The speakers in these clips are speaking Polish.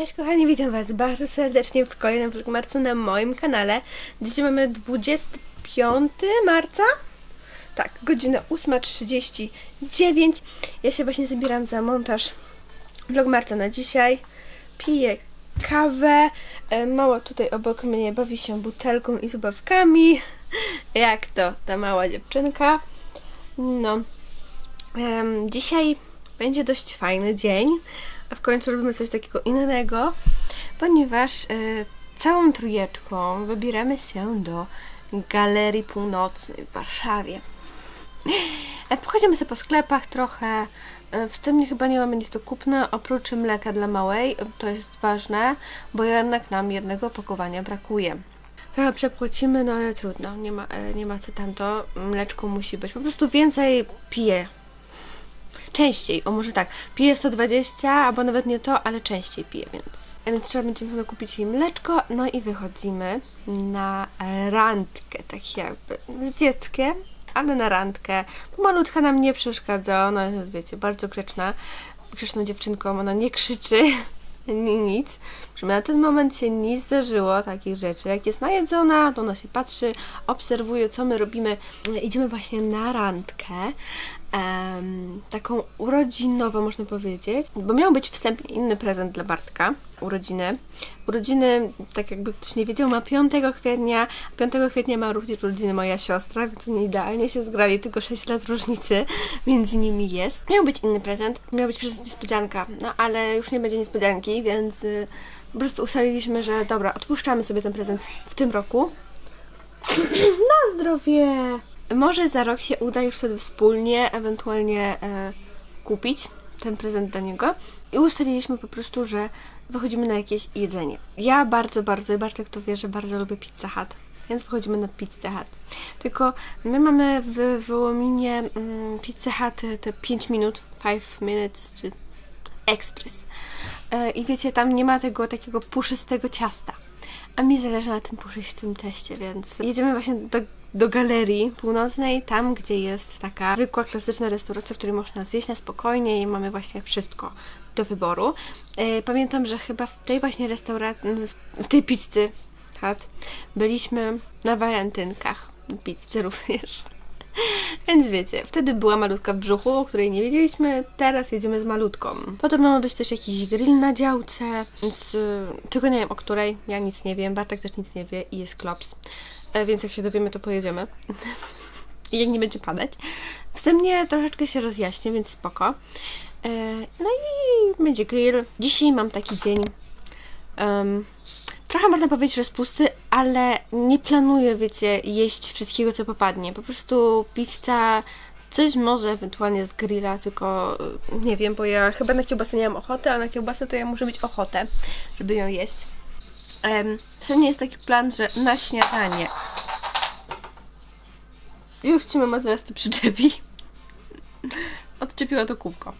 Cześć kochani, witam Was bardzo serdecznie w kolejnym vlogmarcu na moim kanale. Dzisiaj mamy 25 marca? Tak, godzina 8.39. Ja się właśnie zabieram za montaż vlogmarca na dzisiaj. Piję kawę. E, Mała tutaj obok mnie bawi się butelką i zabawkami. Jak to ta mała dziewczynka. No, dzisiaj będzie dość fajny dzień. W końcu robimy coś takiego innego, ponieważ e, całą trójeczką wybieramy się do Galerii Północnej w Warszawie. E, Pochodzimy sobie po sklepach trochę. E, Wstępnie chyba nie mamy nic do kupna, oprócz mleka dla małej. To jest ważne, bo jednak nam jednego opakowania brakuje. Trochę przepłacimy, no ale trudno, nie ma, nie ma co tamto. Mleczko musi być. Po prostu więcej piję. Częściej, o może tak, piję 120, albo nawet nie to, ale częściej piję, więc, a więc trzeba będzie na kupić jej mleczko, no i wychodzimy na randkę, tak jakby, z dzieckiem, ale na randkę. Malutka nam nie przeszkadza, ona jest, wiecie, bardzo grzeczna, grzeczną dziewczynką, ona nie krzyczy, ni nic. Przynajmniej na ten moment się nic zdarzyło, takich rzeczy. Jak jest najedzona, to ona się patrzy, obserwuje, co my robimy. Idziemy właśnie na randkę, em, taką urodzinową, można powiedzieć, bo miał być wstępnie inny prezent dla Bartka, urodziny. Urodziny, tak jakby ktoś nie wiedział, ma 5 kwietnia, 5 kwietnia ma również urodziny moja siostra, więc oni idealnie się zgrali, tylko 6 lat różnicy między nimi jest. Miał być inny prezent, miał być prezent niespodzianka, no ale już nie będzie niespodzianki, więc y, po prostu ustaliliśmy, że dobra, odpuszczamy sobie ten prezent w tym roku. Na zdrowie! Może za rok się uda już wtedy wspólnie, ewentualnie e, kupić ten prezent dla niego. I ustaliliśmy po prostu, że wychodzimy na jakieś jedzenie. Ja bardzo, bardzo, i Bartek to wie, że bardzo lubię Pizza Hut. Więc wychodzimy na Pizza Hut. Tylko my mamy w Wołominie mm, Pizza Hut te 5 minut, 5 minutes, czy ekspres. E, I wiecie, tam nie ma tego takiego puszystego ciasta. A mi zależy na tym puszystym teście, więc jedziemy właśnie do, do galerii północnej, tam gdzie jest taka zwykła, klasyczna restauracja, w której można zjeść na spokojnie i mamy właśnie wszystko do wyboru. E, pamiętam, że chyba w tej właśnie restauracji, w, w tej pizzy Hut, byliśmy na walentynkach. Pizzy również. Więc wiecie, wtedy była malutka w brzuchu, o której nie wiedzieliśmy, teraz jedziemy z malutką. Potem ma być też jakiś grill na działce, więc, y, tylko nie wiem o której, ja nic nie wiem, Bartek też nic nie wie i jest klops. E, więc jak się dowiemy, to pojedziemy. I jak nie będzie padać. Wstępnie troszeczkę się rozjaśnię, więc spoko. E, no i będzie grill. Dzisiaj mam taki dzień. em, trochę można powiedzieć, że jest pusty, ale nie planuję, wiecie, jeść wszystkiego, co popadnie. Po prostu pizza, coś może ewentualnie z grilla, tylko y, nie wiem, bo ja chyba na kiełbasę nie mam ochoty, a na kiełbasę to ja muszę mieć ochotę, żeby ją jeść. Um, nie jest taki plan, że na śniadanie już ci mama zaraz to przyczepi. Odczepiła to kółko.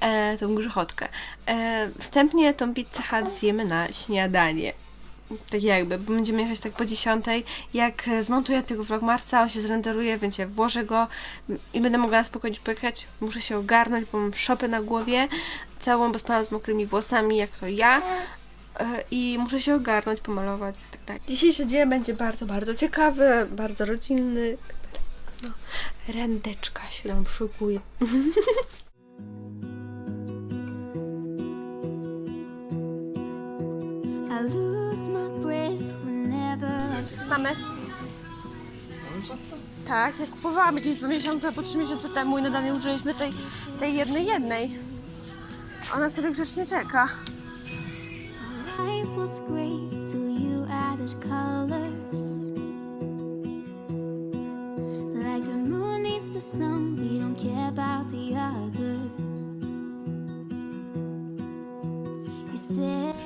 E, tą grzechotkę. E, wstępnie tą pizzę Hut zjemy na śniadanie. Tak jakby, bo będziemy jechać tak po 10. Jak zmontuję tego vlogmarca, on się zrenderuje, więc ja włożę go i będę mogła na spokojnie pojechać. Muszę się ogarnąć, bo mam szopę na głowie, całą, bo spałam z mokrymi włosami, jak to ja. E, I muszę się ogarnąć, pomalować i tak dalej. Dzisiejszy dzień będzie bardzo, bardzo ciekawy, bardzo rodzinny. No, randeczka się nam szykuje. Mamy. Tak, ja kupowałam jakieś dwa miesiące albo trzy miesiące temu i nadal nie użyliśmy tej, tej jednej jednej. Ona sobie grzecznie czeka. Was great till you added colors. Like the moon needs the sun, we don't care about the others. You said?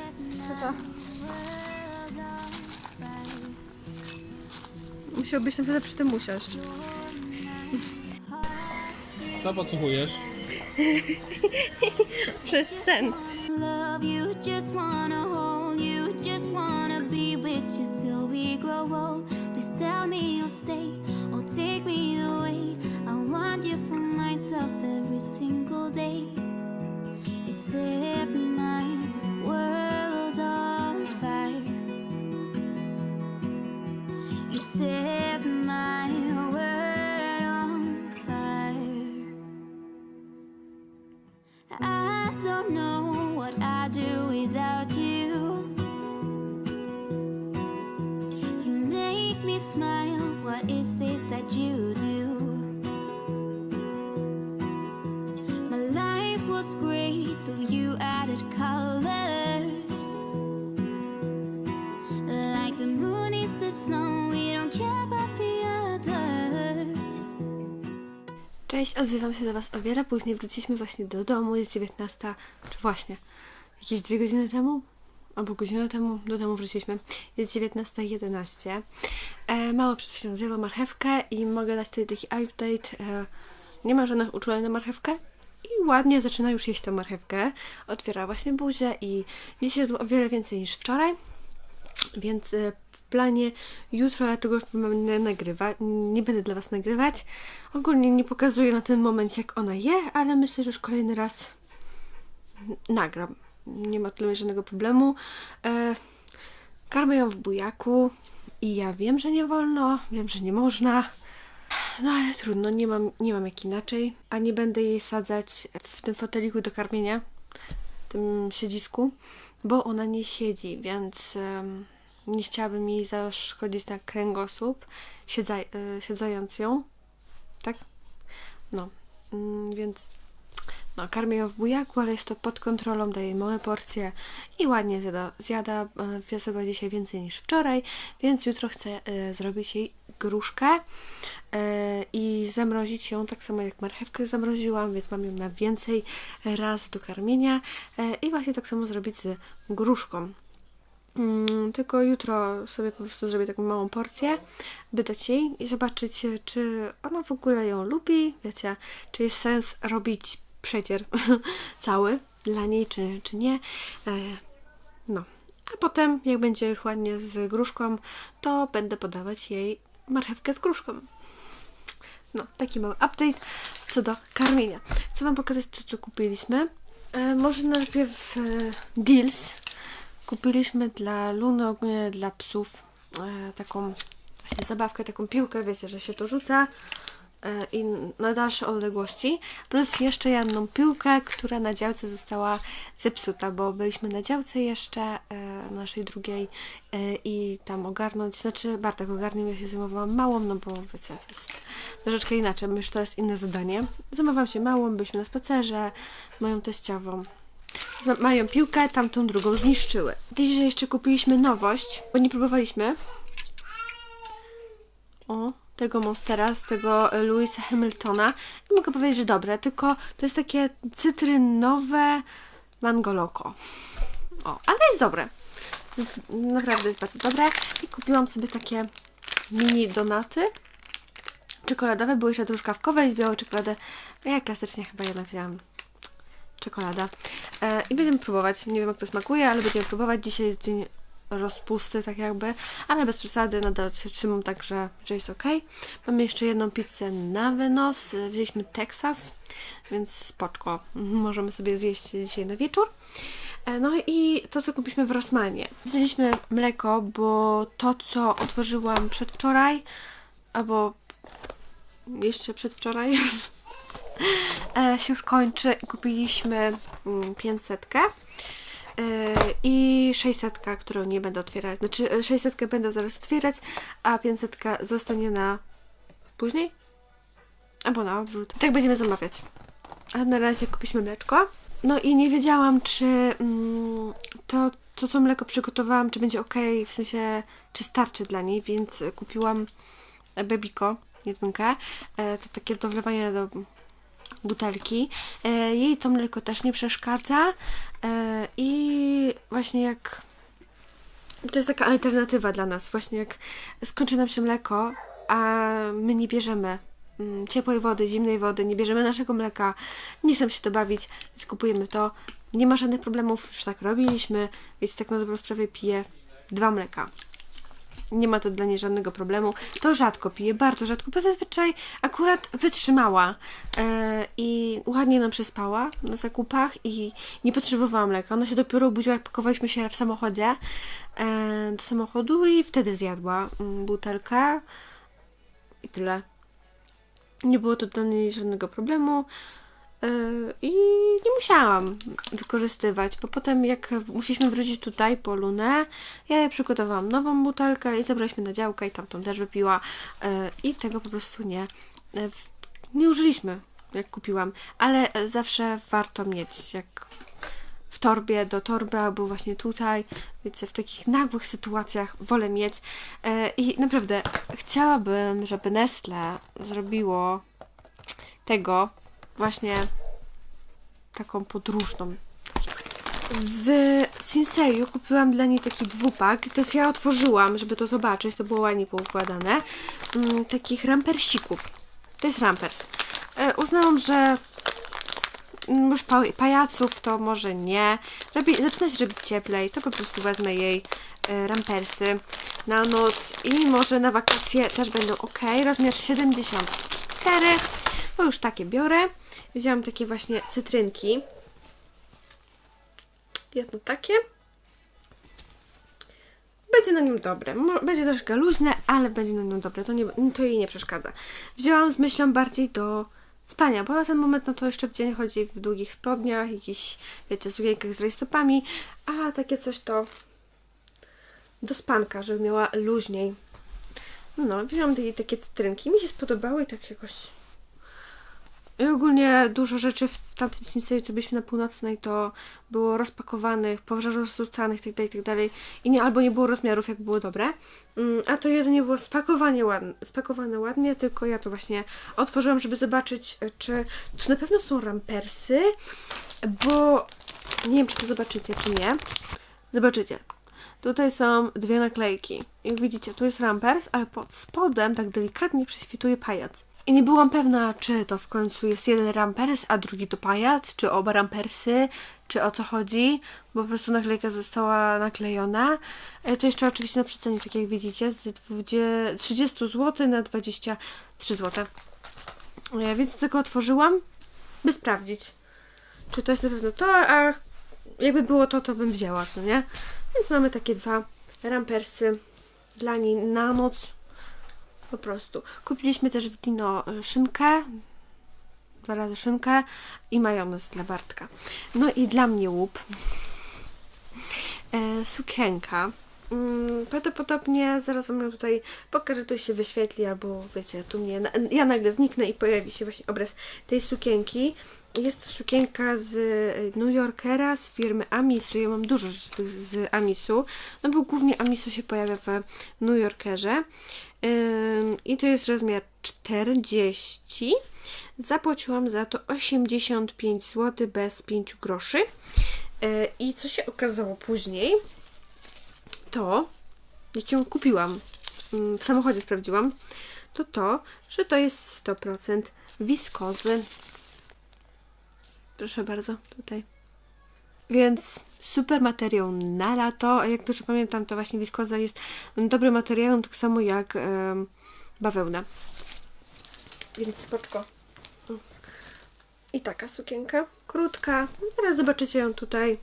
Musiałbyś naprawdę przy tym usiąść. Co podsłuchujesz? Przez sen. love you, just wanna tell me you'll stay or take me Cześć, odzywam się do Was o wiele później. Wróciliśmy właśnie do domu, jest 19, czy właśnie jakieś dwie godziny temu? Albo godzinę temu do domu wróciliśmy. Jest 19.11. E, mała przed chwilą zjadła marchewkę i mogę dać tutaj taki update. E, nie ma żadnych uczuleń na marchewkę i ładnie zaczyna już jeść tę marchewkę. Otwiera właśnie buzię i dzisiaj jest o wiele więcej niż wczoraj. Więc e, planie jutro ja tego będę nagrywać. Nie będę dla Was nagrywać. Ogólnie nie pokazuję na ten moment, jak ona je, ale myślę, że już kolejny raz nagram. Nie ma tyle żadnego problemu. E, karmię ją w bujaku i ja wiem, że nie wolno, wiem, że nie można. No ale trudno, nie mam, nie mam jak inaczej. A nie będę jej sadzać w tym foteliku do karmienia, tym siedzisku, bo ona nie siedzi, więc em, nie chciałabym jej zaszkodzić na kręgosłup, siedza, y, siedzając ją. Tak? No, mm, więc no, karmię ją w bujaku, ale jest to pod kontrolą, daję małe porcje i ładnie zjada. Zjada e, wiosła dzisiaj więcej niż wczoraj, więc jutro chcę e, zrobić jej gruszkę e, i zamrozić ją tak samo jak marchewkę zamroziłam, więc mam ją na więcej raz do karmienia e, i właśnie tak samo zrobić z gruszką. Mm, tylko jutro sobie po prostu zrobię taką małą porcję, by dać jej i zobaczyć, czy ona w ogóle ją lubi, wiecie, czy jest sens robić przecier cały dla niej, czy, czy nie. E, no. A potem, jak będzie już ładnie z gruszką, to będę podawać jej marchewkę z gruszką. No, taki mały update co do karmienia. Chcę Wam pokazać to, co kupiliśmy. E, może najpierw e, deals. Kupiliśmy dla Luny, ogólnie dla psów, e, taką zabawkę, taką piłkę, wiecie, że się to rzuca e, i na dalsze odległości. Plus jeszcze jedną piłkę, która na działce została zepsuta, bo byliśmy na działce jeszcze e, naszej drugiej i tam ogarnąć, znaczy Bartek ogarnił, ja się zajmowałam małą, no bo wiecie, to jest troszeczkę inaczej, już jest inne zadanie. Zajmowałam się małą, byliśmy na spacerze, moją teściową. Ma- Mają piłkę, tamtą drugą zniszczyły. Dzisiaj jeszcze kupiliśmy nowość, bo nie próbowaliśmy. O, tego Monstera, z tego e, Louisa Hamiltona. I mogę powiedzieć, że dobre, tylko to jest takie cytrynowe mango loco. O, ale jest dobre. Jest, naprawdę jest bardzo dobre. I kupiłam sobie takie mini donaty czekoladowe. Były jeszcze truskawkowe i białe czekoladę. Ja klasycznie chyba jednak wzięłam czekolada. E, I będziemy próbować. Nie wiem, jak to smakuje, ale będziemy próbować. Dzisiaj jest dzień rozpusty, tak jakby, ale bez przesady. Nadal się trzymam tak, że, jest ok. Mamy jeszcze jedną pizzę na wynos. E, Wzięliśmy Texas, więc spoczko. Możemy sobie zjeść dzisiaj na wieczór. E, No i to, co kupiliśmy w Rossmanie. Wzięliśmy mleko, bo to, co otworzyłam przedwczoraj, albo jeszcze przedwczoraj, e, się już kończy kupiliśmy mm, 500 e, i 600, którą nie będę otwierać. Znaczy e, 600 będę zaraz otwierać, a 500 zostanie na później? Albo na odwrót. Tak będziemy zamawiać. A na razie kupiliśmy mleczko. No i nie wiedziałam, czy mm, to, to, co mleko przygotowałam, czy będzie ok, w sensie, czy starczy dla niej, więc kupiłam Bebiko, jedynkę. E, to takie do wlewania do butelki. E, jej to mleko też nie przeszkadza e, i właśnie jak to jest taka alternatywa dla nas, właśnie jak skończy nam się mleko, a my nie bierzemy mm, ciepłej wody, zimnej wody, nie bierzemy naszego mleka, nie chcemy się to bawić, więc kupujemy to. Nie ma żadnych problemów, już tak robiliśmy, więc tak na dobrą sprawę piję dwa mleka nie ma to dla niej żadnego problemu. To rzadko piję, bardzo rzadko, bo zazwyczaj akurat wytrzymała e, i ładnie nam przespała na zakupach i nie potrzebowała mleka. Ona się dopiero obudziła, jak pakowaliśmy się w samochodzie e, do samochodu i wtedy zjadła mm, butelkę i tyle. Nie było to dla niej żadnego problemu. Yy, I nie musiałam wykorzystywać, bo potem jak musieliśmy wrócić tutaj po lunę, ja przygotowałam nową butelkę i zabraliśmy na działkę i tamtą też wypiła yy, i tego po prostu nie, w- nie użyliśmy, jak kupiłam, ale zawsze warto mieć, jak w torbie, do torby albo właśnie tutaj, wiecie, w takich nagłych sytuacjach wolę mieć. I naprawdę chciałabym, żeby Nestle zrobiło tego właśnie taką podróżną. W Sinseju kupiłam dla niej taki dwupak. To jest ja otworzyłam, żeby to zobaczyć. To było ładnie poukładane. Mm, takich rampersików. To jest rampers. E, uznałam, że mm, już pa pajaców to może nie. Żeby, zaczyna się robić cieplej, to po prostu wezmę jej e, rampersy na noc i może na wakacje też będą ok. Rozmiar 74, bo już takie biorę. Wzięłam takie właśnie cytrynki. Jedno takie. Będzie na nim dobre. Będzie troszkę luźne, ale będzie na nim dobre. To, nie, to jej nie przeszkadza. Wzięłam z myślą bardziej do spania, bo na ten moment no to jeszcze w dzień chodzi w długich spodniach, jakichś, wiecie, sukienkach z rajstopami, a takie coś to do spanka, żeby miała luźniej. No, wzięłam takie, takie cytrynki. Mi się spodobały i tak jakoś... I ogólnie dużo rzeczy w, tamtym Simseju, co byliśmy na północnej, to było rozpakowanych, porozrzucanych, tak dalej, tak dalej. I nie, albo nie było rozmiarów, jak było dobre. Mm, a to jedynie było spakowanie ładne, spakowane ładnie, tylko ja to właśnie otworzyłam, żeby zobaczyć, e, czy to na pewno są rampersy, bo nie wiem, czy to zobaczycie, czy nie. Zobaczycie. Tutaj są dwie naklejki. Jak widzicie, tu jest rampers, ale pod spodem tak delikatnie prześwituje pajac. I nie byłam pewna, czy to w końcu jest jeden rampers, a drugi to pajac, czy oba rampersy, czy o co chodzi, bo po prostu naklejka została naklejona. E, To jeszcze oczywiście na przecenie, tak jak widzicie, z 20, 30 zł na 23 zł. E, Więc tylko otworzyłam, by sprawdzić, czy to jest na pewno to, a jakby było to, to bym wzięła, co nie? Więc mamy takie dwa rampersy dla niej na noc. Po prostu. Kupiliśmy też w Dino y, szynkę. Dwa razy szynkę i majonez dla Bartka. No i dla mnie łup. E, sukienka. Mm, prawdopodobnie zaraz Wam tutaj pokażę, tu się wyświetli, albo wiecie, tu mnie, ja nagle zniknę i pojawi się właśnie obraz tej sukienki. Jest to sukienka z e, New Yorkera, z firmy Amisu. Ja mam dużo rzeczy z Amisu, no bo głównie Amisu się pojawia w New Yorkerze. I to jest rozmiar 40. Zapłaciłam za to 85 zł bez 5 groszy. Yy, I co się okazało później, to, jak ją kupiłam, mm, w samochodzie sprawdziłam, to to, że to jest 100% wiskozy. Proszę bardzo, tutaj. Więc super materiał na lato. A jak dobrze pamiętam, to właśnie wiskoza jest dobrym materiałem, tak samo jak bawełna. Więc spoczko. I taka sukienka, krótka. Teraz zobaczycie ją tutaj.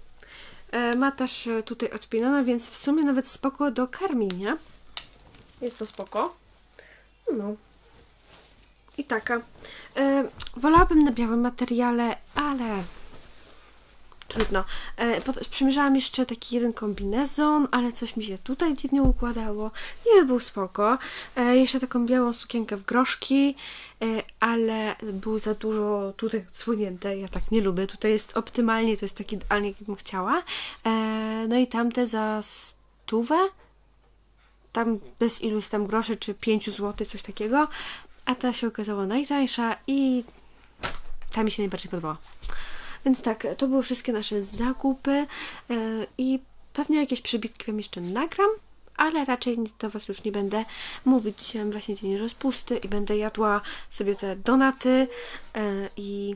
E, ma też e, tutaj odpinana, więc w sumie nawet spoko do karmienia. Jest to spoko. No. I taka. E, wolałabym na białym materiale, ale trudno. E, pot- przymierzałam jeszcze taki jeden kombinezon, ale coś mi się tutaj dziwnie układało. Nie był spoko. E, jeszcze taką białą sukienkę w groszki, e, ale było za dużo tutaj odsłonięte. Ja tak nie lubię. Tutaj jest optymalnie, to jest taki idealnie, jakbym chciała. E, no i tamte za stówę tam bez iluś tam groszy, czy 5 zł, coś takiego. A ta się okazała najtańsza i ta mi się najbardziej podobała. Więc tak, to były wszystkie nasze zakupy e, i pewnie jakieś przebitki Wam jeszcze nagram, ale raczej do Was już nie będę mówić. Dzisiaj właśnie dzień rozpusty i będę jadła sobie te donaty e, i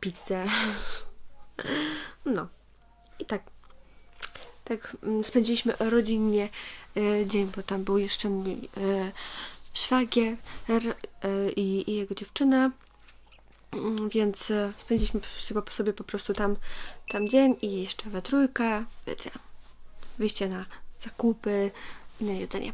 pizzę. No. I tak. Tak mm, spędziliśmy rodzinnie e, dzień, bo tam był jeszcze mój szwagier i jego dziewczyna. Mm, Więc e, spędziliśmy sobie, po prostu tam, tam dzień i jeszcze we trójkę, wiecie, wyjście na zakupy i na jedzenie.